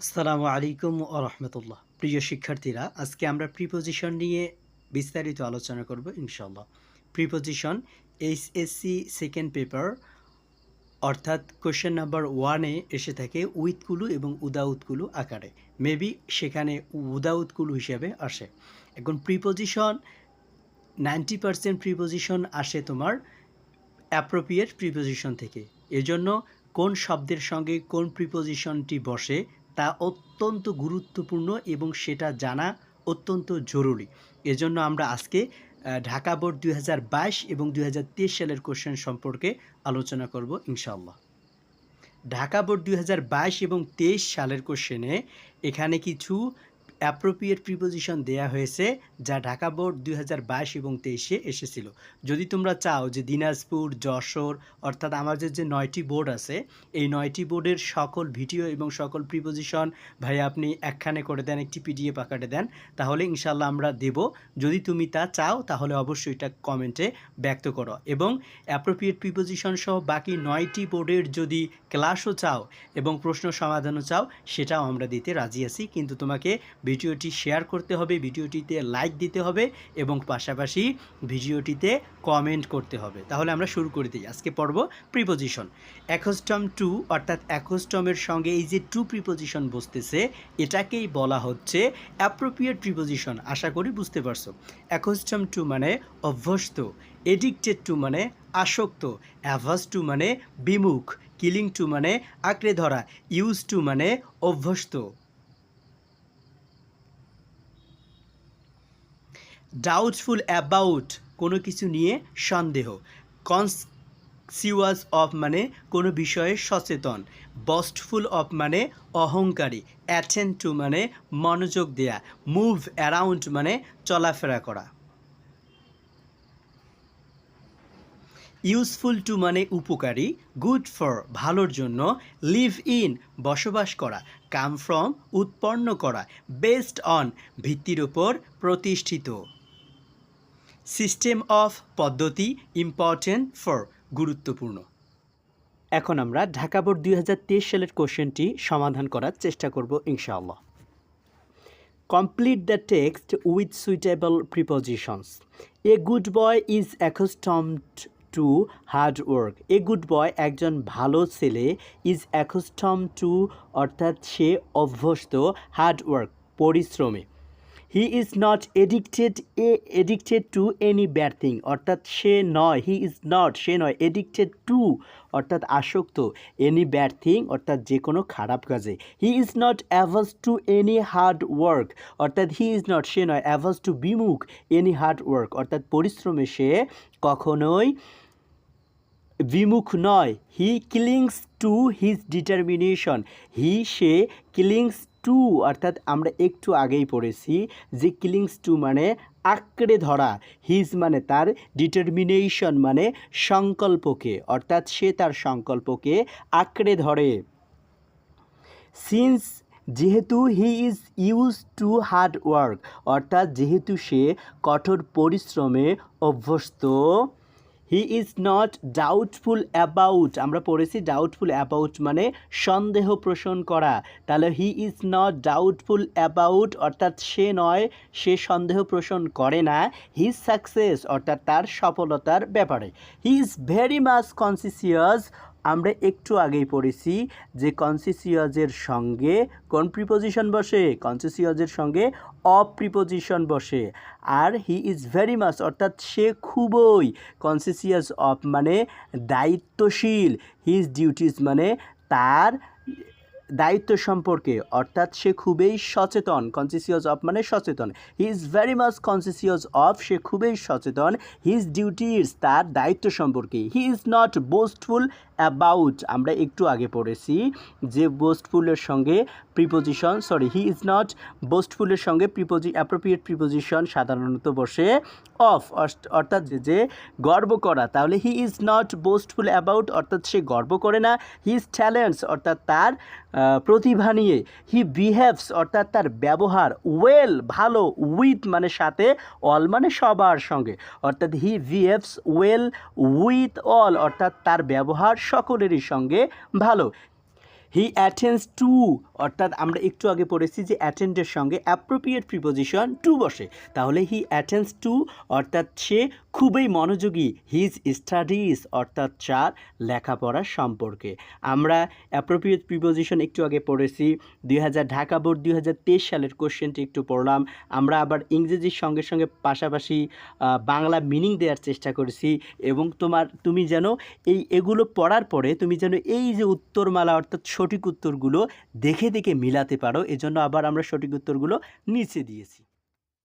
আসসালামু আলাইকুম ও রহমতুল্লাহ। প্রিয় শিক্ষার্থীরা, আজকে আমরা প্রিপোজিশন নিয়ে বিস্তারিত আলোচনা করব ইনশাল্লাহ প্রিপোজিশন এইচএসসি সেকেন্ড পেপার অর্থাৎ কোশ্চেন নাম্বার ওয়ানে এসে থাকে উইথকুলু এবং উদাউৎকুলু আকারে। মেবি সেখানে উদাউৎকুলু হিসেবে আসে। এখন প্রিপোজিশন নাইনটি পার্সেন্ট প্রিপোজিশন আসে তোমার অ্যাপ্রোপ্রিয়েট প্রিপোজিশন থেকে। এজন্য কোন শব্দের সঙ্গে কোন প্রিপোজিশনটি বসে তা অত্যন্ত গুরুত্বপূর্ণ এবং সেটা জানা অত্যন্ত জরুরি। এজন্য আমরা আজকে ঢাকা বোর্ড দুই হাজার বাইশ এবং দুই হাজার তেইশ সালের কোশ্চেন সম্পর্কে আলোচনা করব ইনশাল্লাহ ঢাকা বোর্ড দুই হাজার বাইশ এবং তেইশ সালের কোশ্চেনে এখানে কিছু অ্যাপ্রোপ্রিয়েট প্রিপোজিশন দেয়া হয়েছে যা ঢাকা বোর্ড দুই হাজার বাইশ এবং তেইশে এসেছিল। যদি তোমরা চাও যে দিনাজপুর, যশোর অর্থাৎ আমাদের যে নয়টি বোর্ড আছে, এই নয়টি বোর্ডের সকল ভিডিও এবং সকল প্রিপোজিশন ভাই আপনি একখানে করে দেন, একটি পিডিএফ আকারে দেন, তাহলে ইনশাল্লাহ আমরা দেব। যদি তুমি তা চাও, তাহলে অবশ্যই এটা কমেন্টে ব্যক্ত করো। এবং অ্যাপ্রোপ্রিয়েট প্রিপোজিশন সহ বাকি নয়টি বোর্ডের যদি ক্লাসও চাও এবং প্রশ্ন সমাধানও চাও, সেটাও আমরা দিতে রাজি আছি। কিন্তু তোমাকে ভিডিওটি শেয়ার করতে হবে, ভিডিওটিতে লাইক দিতে হবে এবং পাশাপাশি ভিডিওটিতে কমেন্ট করতে হবে। তাহলে আমরা শুরু করে দিই। আজকে পড়ব প্রিপোজিশন অ্যাকোস্টম টু অর্থাৎ অ্যাকোস্টমের সঙ্গে এই যে টু প্রিপোজিশন বসতেছে, এটাকেই বলা হচ্ছে অ্যাপ্রোপ্রিয়েট প্রিপোজিশন আশা করি বুঝতে পারছ। অ্যাকোস্টম টু মানে অভ্যস্ত এডিক্টেড টু মানে আসক্ত অ্যাভাস টু মানে বিমুখ কিলিং টু মানে আঁকড়ে ধরা ইউজ টু মানে অভ্যস্ত। ডাউটফুল অ্যাবাউট কোনো কিছু নিয়ে সন্দেহ কনসিওয়াস অফ মানে কোনো বিষয়ে সচেতন বস্টফুল অফ মানে অহংকারী অ্যাটেন্ড টু মানে মনোযোগ দেয়া মুভ অ্যারাউন্ড মানে চলাফেরা করা। ইউজফুল টু মানে উপকারী গুড ফর ভালোর জন্য লিভ ইন বসবাস করা কাম ফ্রম উৎপন্ন করা বেসড অন ভিত্তির উপর প্রতিষ্ঠিত। সিস্টেম অফ পদ্ধতি ইম্পর্টেন্ট ফর গুরুত্বপূর্ণ এখন আমরা ঢাকা বোর্ড দুই হাজার তেইশ সালের কোশ্চেনটি সমাধান করার চেষ্টা করব ইনশাআল্লাহ Complete the text with suitable prepositions. A good boy is accustomed to hard work. A good boy, একজন ভালো ছেলে ইজ accustomed টু অর্থাৎ সে অভ্যস্ত হার্ড ওয়ার্ক পরিশ্রমে he is not addicted a addicted to any bad thing অর্থাৎ সে নয় হি is not সে নয় এডিক্টেড টু অর্থাৎ আসক্ত এনি ব্যাড থিং অর্থাৎ যে কোনো খারাপ কাজে. He is not averse to any hard work অর্থাৎ হি ইজ নট সে নয় অ্যাভাস টু বিমুখ এনি হার্ড ওয়ার্ক অর্থাৎ পরিশ্রমে সে কখনোই বিমুখ নয়। He clings to his determination he say clings to, অর্থাৎ আমরা একটু আগেই পড়েছি যে কিলিংস টু মানে আঁকড়ে ধরা, হিজ মানে তার ডিটারমিনেশন মানে সংকল্পকে, অর্থাৎ সে তার সংকল্পকে আঁকড়ে ধরে। সিন্স যেহেতু he is use to hard work, অর্থাৎ যেহেতু সে কঠোর পরিশ্রমে অভ্যস্ত he is not doubtful about আমরা পড়েছি ডাউটফুল অ্যাবাউট মানে সন্দেহ পোষণ করা। তাহলে he is not doubtful about অর্থাৎ সে নয়, সে সন্দেহ পোষণ করে না হিজ সাকসেস অর্থাৎ তার সফলতার ব্যাপারে। He is very much conscious আমরা একটু আগেই পড়েছি যে কনসিসিয়াজের সঙ্গে কোন প্রিপোজিশন বসে? কনসিসিয়াজের সঙ্গে অফ প্রিপোজিশন বসে। আর হি ইজ ভেরি মাচ অর্থাৎ সে খুবই কনসিসিয়াস অফ মানে দায়িত্বশীল। হিজ ডিউটিস মানে তার দায়িত্ব সম্পর্কে, অর্থাৎ সে খুবই সচেতন। কনসিসিয়াস অফ মানে সচেতন। He is very much conscious of সে খুবই সচেতন। হিজ ডিউটিস তার দায়িত্ব সম্পর্কে। He is not boastful about আমরা একটু আগে পড়েছি যে বোস্টফুলের সঙ্গে preposition sorry he is not বোস্টফুলের সঙ্গে প্রিপোজি অ্যাপ্রোপ্রিয়েট প্রিপোজিশন সাধারণত বসে অফ অর্থাৎ যে- যে গর্ব করা, তাহলে he is not boastful about অর্থাৎ সে গর্ব করে না হিজ ট্যালেন্টস অর্থাৎ তার প্রতিভা নিয়ে হি বিহেভস অর্থাৎ তার ব্যবহার ওয়েল ভালো উইথ মানে সাথে অল মানে সবার সঙ্গে, অর্থাৎ he behaves well with all অর্থাৎ তার ব্যবহার সকলেরই সঙ্গে ভালো হি অ্যাটেন্ডস টু অর্থাৎ আমরা একটু আগে পড়েছি যে অ্যাটেন্ডের সঙ্গে অ্যাপ্রোপ্রিয়েট প্রিপোজিশন টু বসে। তাহলে হি অ্যাটেন্ডস টু অর্থাৎ সে খুবই মনোযোগী। হিজ স্টাডিজ অর্থাৎ চার, লেখাপড়া সম্পর্কে। আমরা অ্যাপ্রোপ্রিয়েট প্রিপোজিশন একটু আগে পড়েছি, দুই হাজার ঢাকা বোর্ড দুই হাজার তেইশ সালের কোশ্চেনটি একটু পড়লাম। আমরা আবার ইংরেজির সঙ্গে সঙ্গে পাশাপাশি বাংলা মিনিং দেওয়ার চেষ্টা করেছি এবং তোমার, তুমি যেন এই এগুলো পড়ার পরে তুমি যেন এই যে উত্তরমালা, অর্থাৎ সঠিক উত্তরগুলো দেখে দেখে মিলাতে পারো। এজন্য আবার আমরা সঠিক উত্তরগুলো নিচে দিয়েছি।